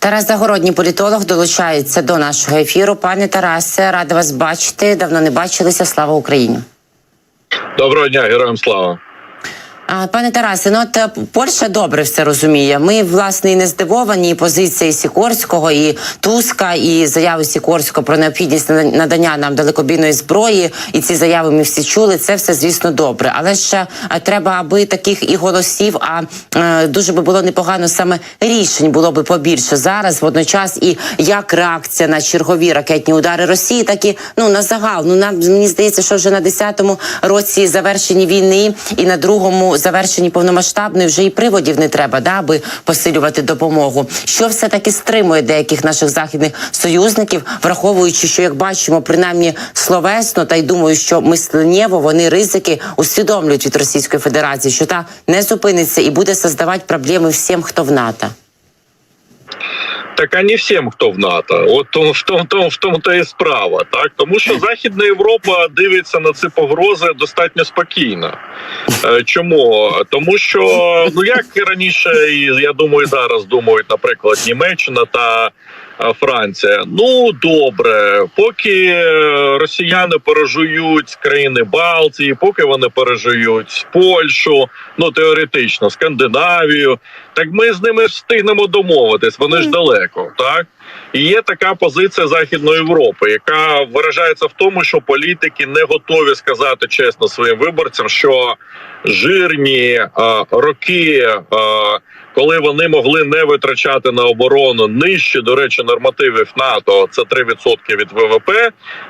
Тарас Загородній політолог долучається до нашого ефіру. Пане Тарасе, рада вас бачити. Давно не бачилися. Слава Україні. Доброго дня, героям слава. А, Пане Тарасе, ну от е, Польща добре все розуміє. Ми власне і не здивовані і позиції Сікорського і Туска, і заяви Сікорського про необхідність нада- надання нам далекобійної зброї. І ці заяви ми всі чули. Це все звісно добре. Але ще е, треба, аби таких і голосів. А е, дуже би було непогано саме рішень було би побільше зараз. Водночас, і як реакція на чергові ракетні удари Росії, так і ну на загал. Ну нам мені здається, що вже на 10-му році завершені війни і на другому завершенні повномасштабної вже і приводів не треба, да, аби посилювати допомогу. Що все таки стримує деяких наших західних союзників, враховуючи, що як бачимо, принаймні словесно, та й думаю, що мисленнєво вони ризики усвідомлюють від Російської Федерації, що та не зупиниться і буде создавати проблеми всім, хто в НАТО. Так а не всім, хто в НАТО. От тому в тому, в тому, в тому то і справа. Так тому що Західна Європа дивиться на ці погрози достатньо спокійно. Е, Чому? Тому що ну як і раніше, і я думаю, зараз думають, наприклад, Німеччина та Франція. Ну добре, поки е, росіяни пережують країни Балтії, поки вони пережують Польщу, ну теоретично, Скандинавію. Так ми з ними встигнемо домовитись. Вони ж далеко, так. І є така позиція Західної Європи, яка виражається в тому, що політики не готові сказати чесно своїм виборцям, що жирні е, роки, е, коли вони могли не витрачати на оборону нижче, до речі, нормативів НАТО, це 3% від ВВП,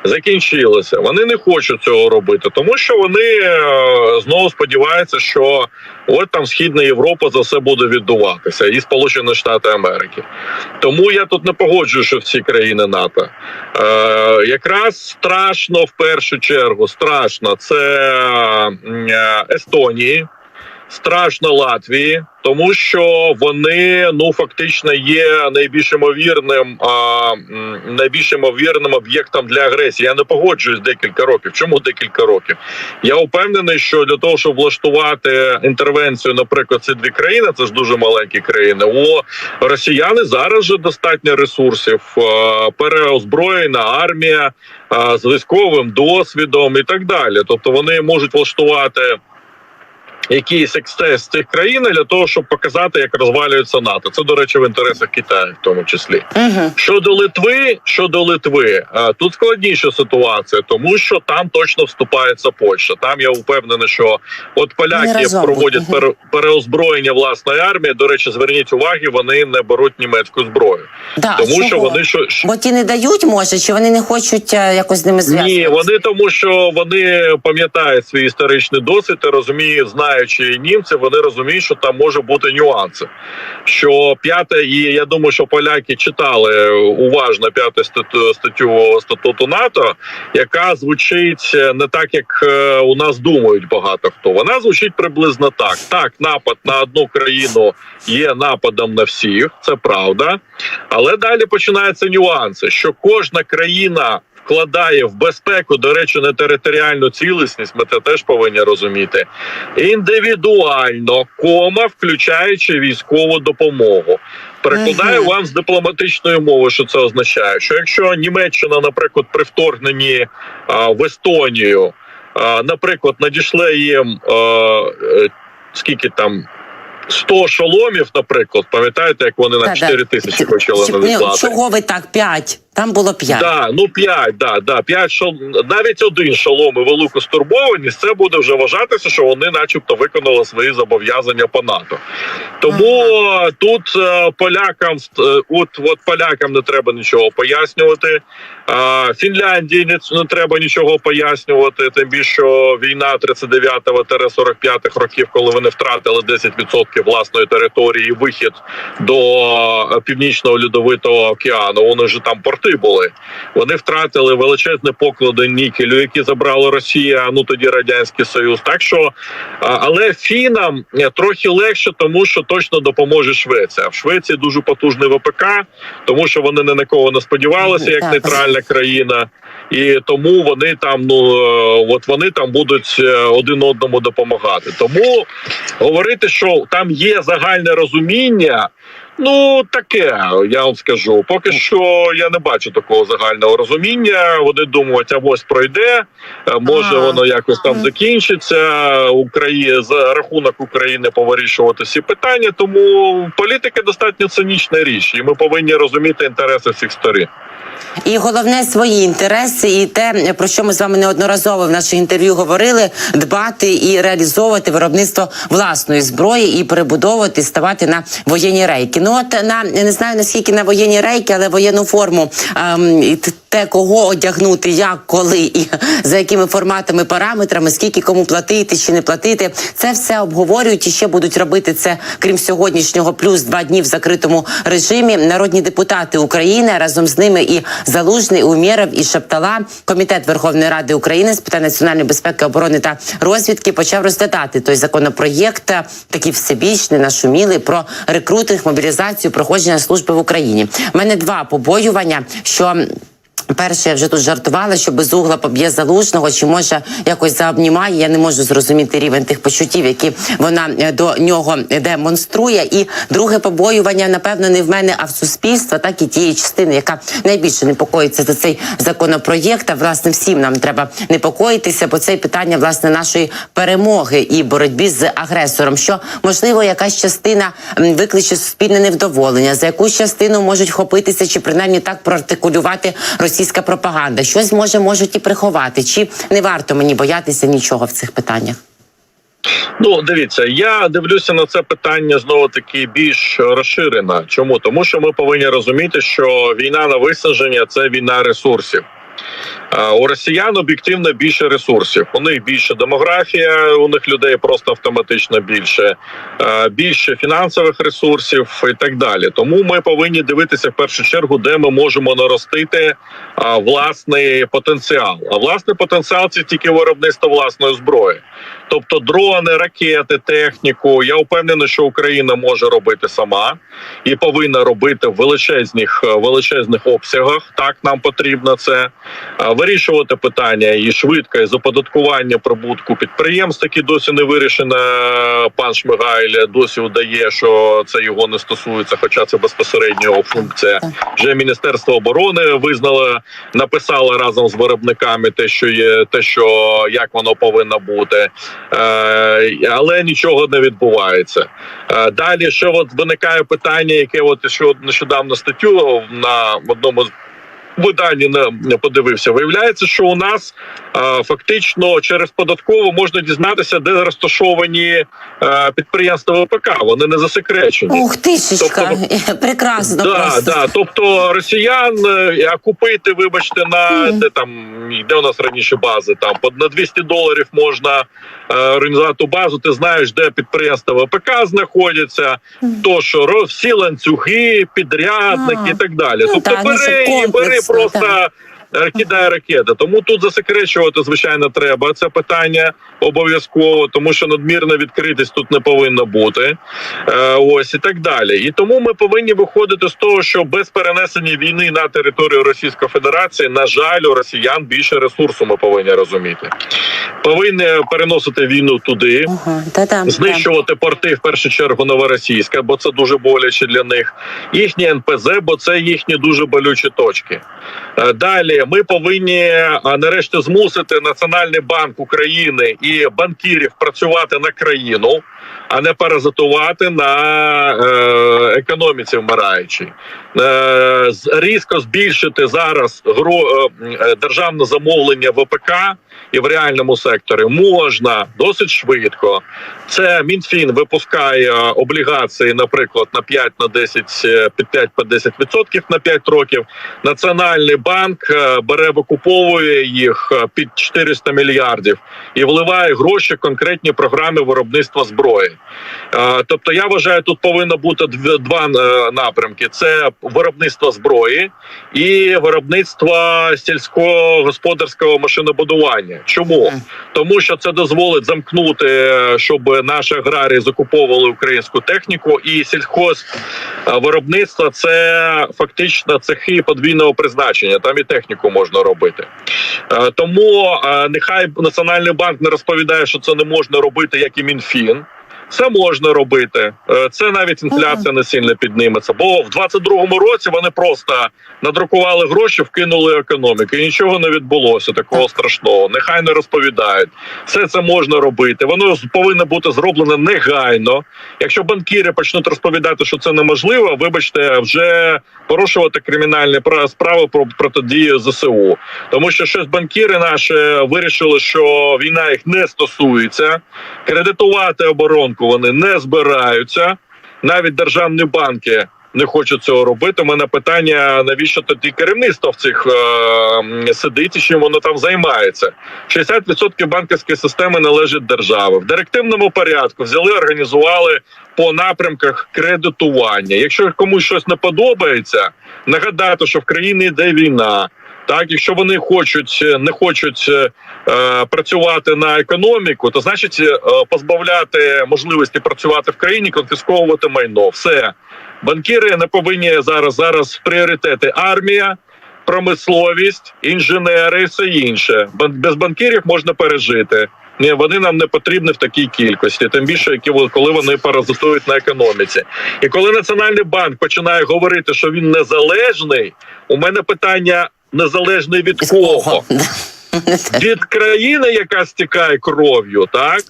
закінчилися. Вони не хочуть цього робити, тому що вони е, знову сподіваються, що от там Східна Європа за все буде відбуватися, і Сполучені Штати Америки. Тому я тут не погоджую, що всі країни НАТО. Е, якраз страшно в першу чергу, страшно це е, Естонії. Страшно Латвії, тому що вони ну фактично є найбільш ймовірним, а, найбільш ймовірним об'єктом для агресії. Я не погоджуюсь декілька років. Чому декілька років? Я впевнений, що для того, щоб влаштувати інтервенцію, наприклад, ці дві країни, це ж дуже маленькі країни. У росіяни зараз же достатньо ресурсів, переозброєна армія з військовим досвідом і так далі. Тобто вони можуть влаштувати. Якийсь ексцес цих країн для того, щоб показати, як розвалюється НАТО. Це, до речі, в інтересах Китаю, в тому числі. Угу. Щодо Литви, щодо Литви, а, тут складніша ситуація, тому що там точно вступається Польща. Там я впевнений, що от поляки проводять будуть. пере- переозброєння власної армії. До речі, зверніть уваги, вони не беруть німецьку зброю, Да, тому чого? що вони що Бо ті не дають, може, чи вони не хочуть е, якось з ними зв'язуватися? ні, вони тому, що вони пам'ятають свій історичний досвід і розуміють, знаючи німців, вони розуміють, що там може бути нюанси. Що п'яте, і я думаю, що поляки читали уважно п'яту статтю, статтю статуту НАТО, яка звучить не так, як е, у нас думають багато хто. Вона звучить приблизно так: так, напад на одну країну є нападом на всіх, це правда. Але далі починаються нюанси, що кожна країна вкладає в безпеку, до речі, не територіальну цілісність. Ми це теж повинні розуміти. Індивідуально, кома, включаючи військову допомогу. Перекладаю Мгм. вам з дипломатичної мови, що це означає. Що якщо Німеччина, наприклад, при вторгненні а, в Естонію, а, наприклад, надійшле їм а, е, скільки там. 100 шоломів, наприклад, пам'ятаєте, як вони на Та-да. 4 тисячі почали надіслати? Чого ви так? П'ять. Там було п'ять. Да, ну 5, да, да, 5 шол... навіть один шолом і велику стурбованість, це буде вже вважатися, що вони, начебто, виконали свої зобов'язання по НАТО. Тому е, тут е, полякам е, от, от полякам не треба нічого пояснювати. Фінляндії не, не треба нічого пояснювати. Тим більше що війна 39-45 років, коли вони втратили 10% власної території, і вихід до північного льодовитого океану. Вони ж там порти були. Вони втратили величезні поклади нікелю, які забрала Росія. Ну тоді радянський Союз. Так що, але фінам е, трохи легше, тому що точно допоможе Швеція. В Швеції дуже потужний ВПК, тому що вони ні на кого не сподівалися, як нейтральна країна. І тому вони там, ну е, от вони там будуть е, один одному допомагати. Тому говорити, що там є загальне розуміння, Ну таке, я вам скажу. Поки що я не бачу такого загального розуміння. Вони думають, а ось пройде. е, Може, воно якось там закінчиться. Україна за рахунок України повирішувати всі питання. Тому політика достатньо цинічна річ, і ми повинні розуміти інтереси всіх сторін. І головне свої інтереси, і те, про що ми з вами неодноразово в наших інтерв'ю говорили: дбати і реалізовувати виробництво власної зброї і перебудовувати, ставати на воєнні рейки. Ну от на не знаю наскільки на воєнні рейки, але воєнну форму ем, те, кого одягнути, як, коли і за якими форматами, параметрами, скільки кому платити чи не платити, це все обговорюють і ще будуть робити це, крім сьогоднішнього, плюс два дні в закритому режимі. Народні депутати України разом з ними і Залужний, Умєров і Шаптала. Комітет Верховної Ради України з питань національної безпеки, оборони та розвідки почав розглядати той законопроєкт, такий всебічний, нашумілий про рекрутинг, мобілізацію, проходження служби в Україні. У мене два побоювання, що. Перше, я вже тут жартувала, що без угла поб'є залужного, чи може якось заобнімає. Я не можу зрозуміти рівень тих почуттів, які вона е, до нього демонструє. І друге побоювання, напевно, не в мене, а в суспільства, так і тієї частини, яка найбільше непокоїться за цей законопроєкт. А власне всім нам треба непокоїтися, бо це питання власне нашої перемоги і боротьбі з агресором. Що можливо, якась частина викличе суспільне невдоволення, за якусь частину можуть хопитися, чи принаймні так проартикулювати російська пропаганда. Щось може можуть і приховати. Чи не варто мені боятися нічого в цих питаннях? Ну, дивіться, я дивлюся на це питання знову таки більш розширено. Чому? Тому що ми повинні розуміти, що війна на виснаження це війна ресурсів. У росіян об'єктивно більше ресурсів. У них більше демографія, у них людей просто автоматично більше, більше фінансових ресурсів і так далі. Тому ми повинні дивитися в першу чергу, де ми можемо наростити власний потенціал. А власний потенціал це тільки виробництво власної зброї. Тобто дрони, ракети, техніку. Я впевнений, що Україна може робити сама і повинна робити в величезних величезних обсягах. Так нам потрібно це вирішувати питання і швидко і з оподаткування прибутку підприємств, які досі не вирішено. Пан Шмигаль досі удає, що це його не стосується, хоча це безпосередньо його функція. Вже міністерство оборони визнало, написало разом з виробниками те, що є, те, що як воно повинно бути, е, але нічого не відбувається. Е, Далі ще от виникає питання, яке от що нещодавно статтю на одному з виданні не- не подивився. Виявляється, що у нас е, фактично через податкову можна дізнатися, де розташовані е, підприємства ВПК. Вони не засекречені. Ух, тишечка, прекрасно Да, просто. да. Тобто росіян е, а купити, вибачте, на де там де у нас раніше бази, там по на 200 доларів можна е, організувати базу. Ти знаєш, де підприємства ВПК знаходяться, то що всі ланцюги, підрядники А. і так далі. Ну, тобто так, ну, бери бери просто. Кидає ракети, тому тут засекречувати звичайно треба. Це питання обов'язково, тому що надмірна відкритість тут не повинна бути. Е, ось і так далі. І тому ми повинні виходити з того, що без перенесення війни на територію Російської Федерації, на жаль, у росіян більше ресурсу. Ми повинні розуміти. Повинні переносити війну туди. Ага, Знищувати порти в першу чергу новоросійська, бо це дуже боляче для них. Їхні НПЗ, бо це їхні дуже болючі точки. Е, Ми повинні нарешті змусити Національний банк України і банкірів працювати на країну, а не паразитувати на е, економіці вмираючій. Е, різко збільшити зараз гро, е, е, державне замовлення ВПК і в реальному секторі можна досить швидко. Це Мінфін випускає облігації, наприклад, на 5 на 10, е, під 5 по 10% на 5 років. Національний банк е, бере викуповує їх е, під 400 мільярдів і вливає гроші в конкретні програми виробництва зброї. Е, Тобто, я вважаю, тут повинно бути два е, напрямки: це виробництво зброї і виробництво сільського господарського машинобудування. Чому? Тому що це дозволить замкнути, е, щоб наші аграрії закуповували українську техніку, і сільхоз е, це фактично цехи подвійного призначення. Там і техніку можна робити. Е, Тому е, нехай Національний банк не розповідає, що це не можна робити, як і Мінфін. Це можна робити. Е, Це навіть інфляція не сильно підніметься. Бо в 22-му році вони просто надрукували гроші, вкинули економіку. І нічого не відбулося такого страшного. Нехай не розповідають. Все це можна робити. Воно повинно бути зроблено негайно. Якщо банкіри почнуть розповідати, що це неможливо, вибачте, вже порушувати кримінальні пра- справи про протидію ЗСУ. Тому що щось банкіри наші вирішили, що війна їх не стосується. Кредитувати оборонку вони не збираються. Навіть державні банки не хочуть цього робити. У мене питання: навіщо тоді керівництво в цих е, сидить і чим воно там займається? 60% банківської системи належить державі. В директивному порядку взяли, організували по напрямках кредитування. Якщо комусь щось не подобається, нагадати, що в країні йде війна. Так, якщо вони хочуть не хочуть е, е, працювати на економіку, то значить е, позбавляти можливості працювати в країні, конфісковувати майно. Все банкіри не повинні зараз зараз пріоритети армія. Промисловість, інженери, все інше. Без банкірів можна пережити. Ні, вони нам не потрібні в такій кількості, тим більше, які коли вони паразитують на економіці. І коли Національний банк починає говорити, що він незалежний, у мене питання незалежний від кого? Від країни, яка стікає кров'ю, так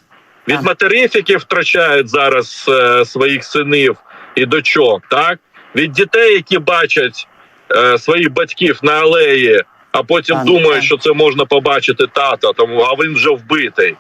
від матерів, які втрачають зараз е, своїх синів і дочок, так від дітей, які бачать е, своїх батьків на алеї, а потім Так, думають, так. що це можна побачити тата, тому а він вже вбитий.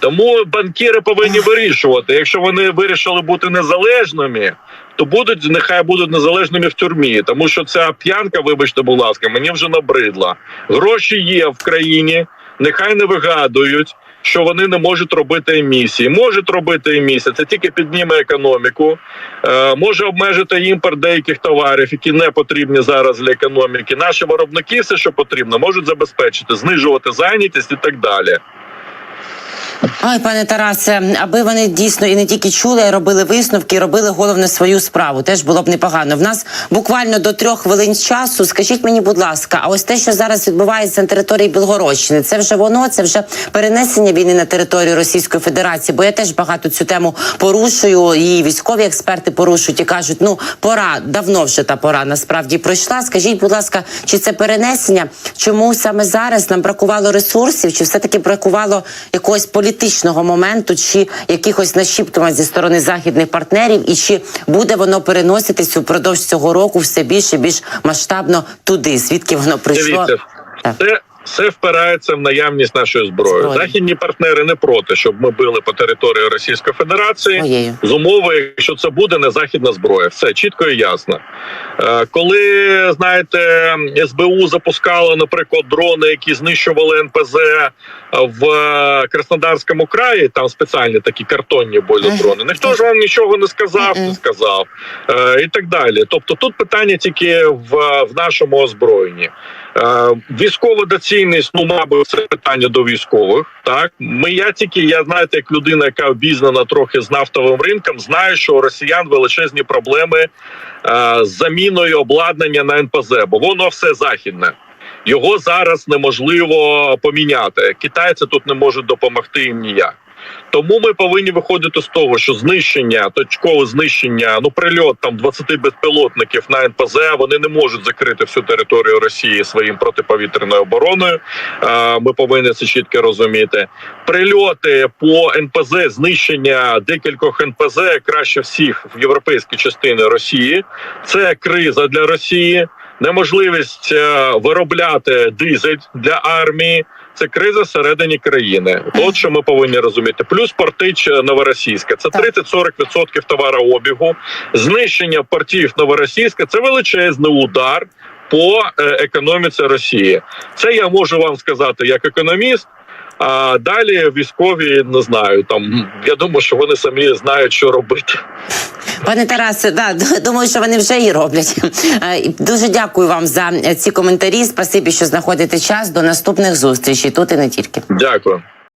Тому банкіри повинні вирішувати. Якщо вони вирішили бути незалежними, то будуть нехай будуть незалежними в тюрмі, тому що ця п'янка, вибачте, будь ласка, мені вже набридла. Гроші є в країні, нехай не вигадують. Що вони не можуть робити емісії, можуть робити емісії, це тільки підніме економіку, е, може обмежити імпорт деяких товарів, які не потрібні зараз для економіки. Наші виробники все, що потрібно, можуть забезпечити, знижувати зайнятість і так далі. Ой, пане Тарасе, аби вони дійсно і не тільки чули, а робили висновки, робили головне свою справу. Теж було б непогано. В нас буквально до трьох хвилин часу. Скажіть мені, будь ласка, а ось те, що зараз відбувається на території Білгородщини, це вже воно, це вже перенесення війни на територію Російської Федерації. Бо я теж багато цю тему порушую, і військові експерти порушують і кажуть, ну пора давно вже та пора насправді пройшла. Скажіть, будь ласка, чи це перенесення? Чому саме зараз нам бракувало ресурсів? Чи все таки бракувало якогось політичного моменту, чи якихось нашіптувань зі сторони західних партнерів? І чи буде воно переноситись упродовж цього року все більше більш масштабно туди? Звідки воно прийшло? Дивіться, Так. це все впирається в наявність нашої зброї. Зброї. Західні партнери не проти, щоб ми били по території Російської Федерації. Моєю. З умови, якщо це буде не західна зброя, все чітко і ясно. Е, Коли знаєте, СБУ запускало, наприклад, дрони, які знищували НПЗ в е, Краснодарському краї, там спеціальні такі картонні були Ех. дрони. Ніхто ж вам нічого не сказав, не сказав е, і так далі. Тобто, тут питання тільки в, в нашому озброєнні. Е, Військова доцільність, ну мабуть, це питання до військових. Так ми я тільки я знаєте, як людина, яка обізнана трохи з нафтовим ринком, знаю, що у росіян величезні проблеми е, з заміною обладнання на НПЗ, бо воно все західне. Його зараз неможливо поміняти. Китайці тут не можуть допомогти їм ніяк. Тому ми повинні виходити з того, що знищення, точкове знищення, ну прильот там 20 безпілотників на НПЗ, вони не можуть закрити всю територію Росії своїм протиповітряною обороною. Ми повинні це чітко розуміти. Прильоти по НПЗ, знищення декількох НПЗ, краще всіх в європейській частині Росії. Це криза для Росії, неможливість е, виробляти дизель для армії. Це криза всередині країни. От що ми повинні розуміти. Плюс портич новоросійська. Це Так. 30-40% товарообігу. Знищення портів новоросійська це величезний удар по е, економіці Росії. Це я можу вам сказати як економіст. А далі військові не знаю. Там я думаю, що вони самі знають, що робити. Пане Тарасе, да, думаю, що вони вже і роблять. Е, Дуже дякую вам за ці коментарі. Спасибі, що знаходите час. До наступних зустрічей тут і не тільки. Дякую.